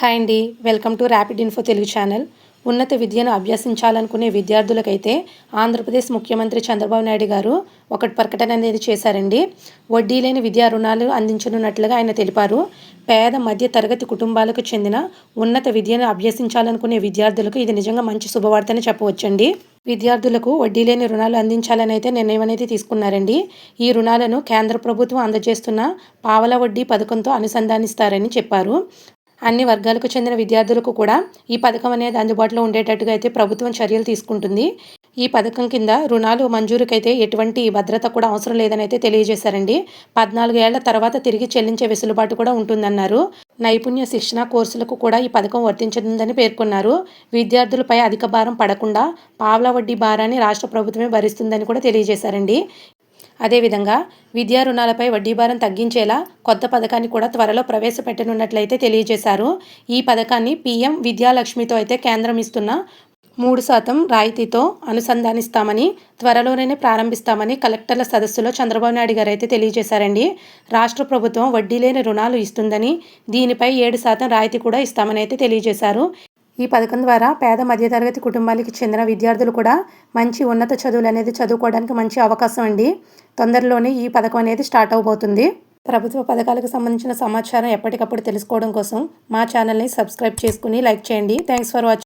Hi అండి. Welcome to rapid info Telugu channel. ఉన్నత విద్యను అభ్యసించాలనుకునే విద్యార్థులకైతే ఆంధ్రప్రదేశ్ ముఖ్యమంత్రి చంద్రబాబు నాయుడు గారు ఒకటి ప్రకటన అనేది చేశారండి. వడ్డీ లేని విద్యా రుణాలు అందించనున్నట్లుగా ఆయన తెలిపారు. పేద మధ్య తరగతి కుటుంబాలకు చెందిన ఉన్నత విద్యను అభ్యసించాలనుకునే విద్యార్థులకు ఇది నిజంగా మంచి శుభవార్తని చెప్పవచ్చండి. విద్యార్థులకు వడ్డీ లేని రుణాలు అందించాలని అయితే నిర్ణయం అనేది తీసుకున్నారండి. ఈ రుణాలను కేంద్ర ప్రభుత్వం అందజేస్తున్న పావల వడ్డీ పథకంతో అనుసంధానిస్తారని చెప్పారు. అన్ని వర్గాలకు చెందిన విద్యార్థులకు కూడా ఈ పథకం అనేది అందుబాటులో ఉండేటట్టుగా అయితే ప్రభుత్వం చర్యలు తీసుకుంటుంది. ఈ పథకం కింద రుణాలు మంజూరుకైతే ఎటువంటి భద్రత కూడా అవసరం లేదని అయితే తెలియజేశారండి. పద్నాలుగు ఏళ్ళ తర్వాత తిరిగి చెల్లించే వెసులుబాటు కూడా ఉంటుందన్నారు. నైపుణ్య శిక్షణ కోర్సులకు కూడా ఈ పథకం వర్తించనుందని పేర్కొన్నారు. విద్యార్థులపై అధిక భారం పడకుండా పావలా వడ్డీ భారాన్ని రాష్ట్ర ప్రభుత్వమే భరిస్తుందని కూడా తెలియజేశారండి. అదేవిధంగా విద్యా రుణాలపై వడ్డీ భారం తగ్గించేలా కొత్త పథకాన్ని కూడా త్వరలో ప్రవేశపెట్టనున్నట్లయితే తెలియజేశారు. ఈ పథకాన్ని పీఎం విద్యాలక్ష్మితో అయితే కేంద్రం ఇస్తున్న మూడు శాతం రాయితీతో అనుసంధానిస్తామని త్వరలోనే ప్రారంభిస్తామని కలెక్టర్ల సదస్సులో చంద్రబాబు నాయుడు గారు అయితే తెలియజేశారండి. రాష్ట్ర ప్రభుత్వం వడ్డీ లేని రుణాలు ఇస్తుందని దీనిపై ఏడు శాతం రాయితీ కూడా ఇస్తామని అయితే తెలియజేశారు. ఈ పథకం ద్వారా పేద మధ్యతరగతి కుటుంబాలకి చెందిన విద్యార్థులు కూడా మంచి ఉన్నత చదువులు అనేది చదువుకోవడానికి మంచి అవకాశం అండి. తొందరలోనే ఈ పథకం అనేది స్టార్ట్ అవబోతుంది. ప్రభుత్వ పథకాలకు సంబంధించిన సమాచారం ఎప్పటికప్పుడు తెలుసుకోవడం కోసం మా ఛానల్ని సబ్స్క్రైబ్ చేసుకుని లైక్ చేయండి. Thanks for watching